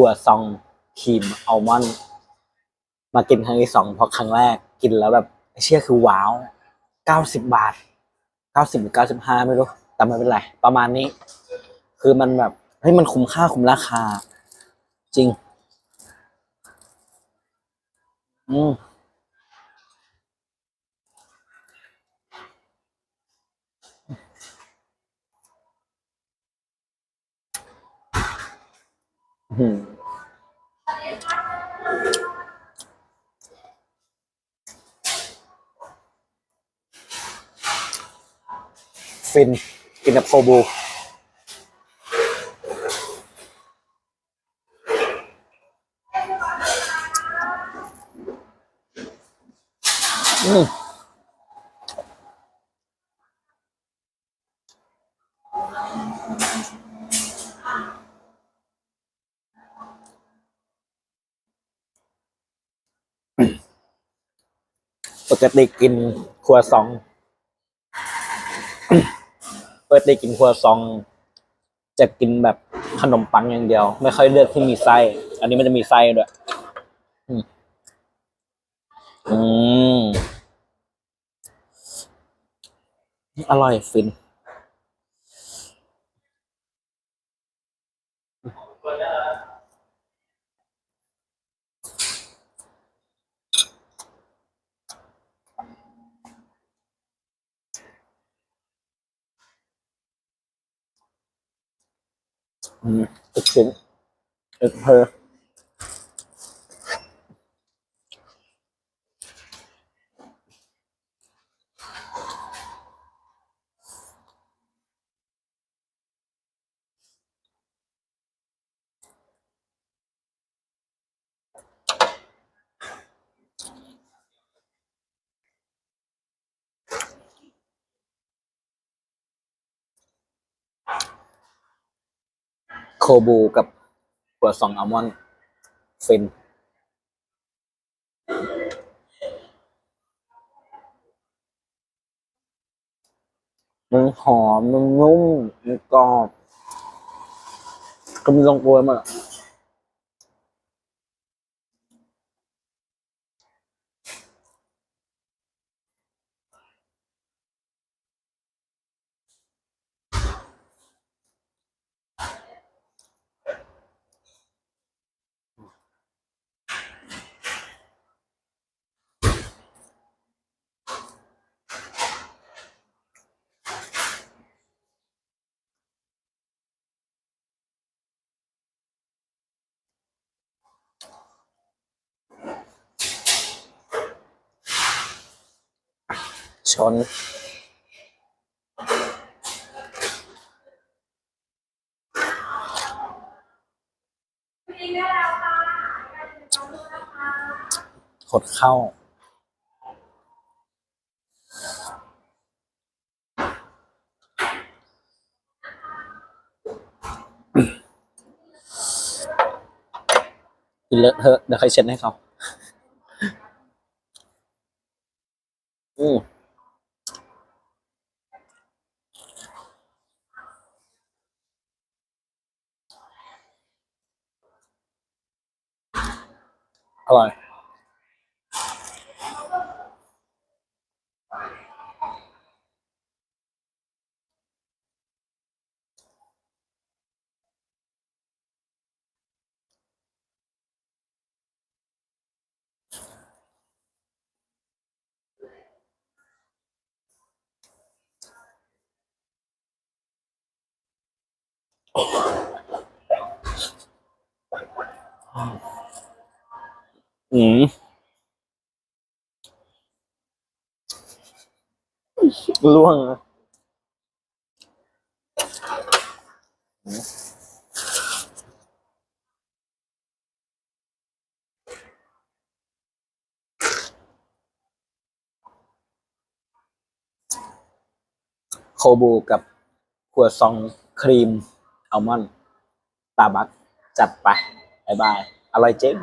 รัวซองครีมอัลมอนด์มากินครั้งที่สองเพราะครั้งแรกกินแล้วแบบไอ้เชี่ยคือว้าวเก้าสิบบาทเก้าสิบหรือเก้าสิบห้าไม่รู้ แต่ไม่เป็นไร ประมาณนี้ คือมันแบบเฮ้ยมันคุ้มค่าคุ้มราคา จริง อืมอืม ฟินกินกับโคบูอืมปกติกินครัวซอง ปกติกินครัวซอง จะกินแบบขนมปังอย่างเดียว ไม่ค่อยเลือกที่มีไส้ อันนี้มันจะมีไส้ด้วย อืมอร่อยฟิน อืมทุกชิ้นเออเพอ โคบูกับกัวซองอัลมอนด์ฟินมันหอมมันนุ่มมันกรอบก็มีลงตัวมา ชนขดเข้ากินเลอะเทอะเดี๋ยวค่อยเช็ดให้เขา อืม อร่อย อืมล่วงนะโคบูกับขัวซองครีมอัลมอนด์ตาบักจัดไปบายบาย อร่อยจริง